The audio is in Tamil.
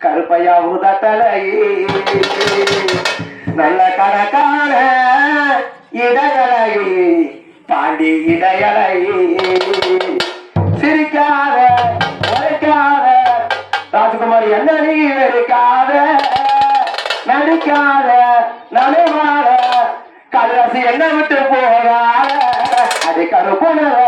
கருப்பையா உதட்டலை நல்ல கணக்கான இடகலை பாண்டி இடையலை சிரிக்காத உரைக்காத ராஜகுமாரி என்ன நீ வெறுக்காத? நடிக்காத நடுவாத கல்லரசி என்ன விட்டு போகாத? அது கருப்புணர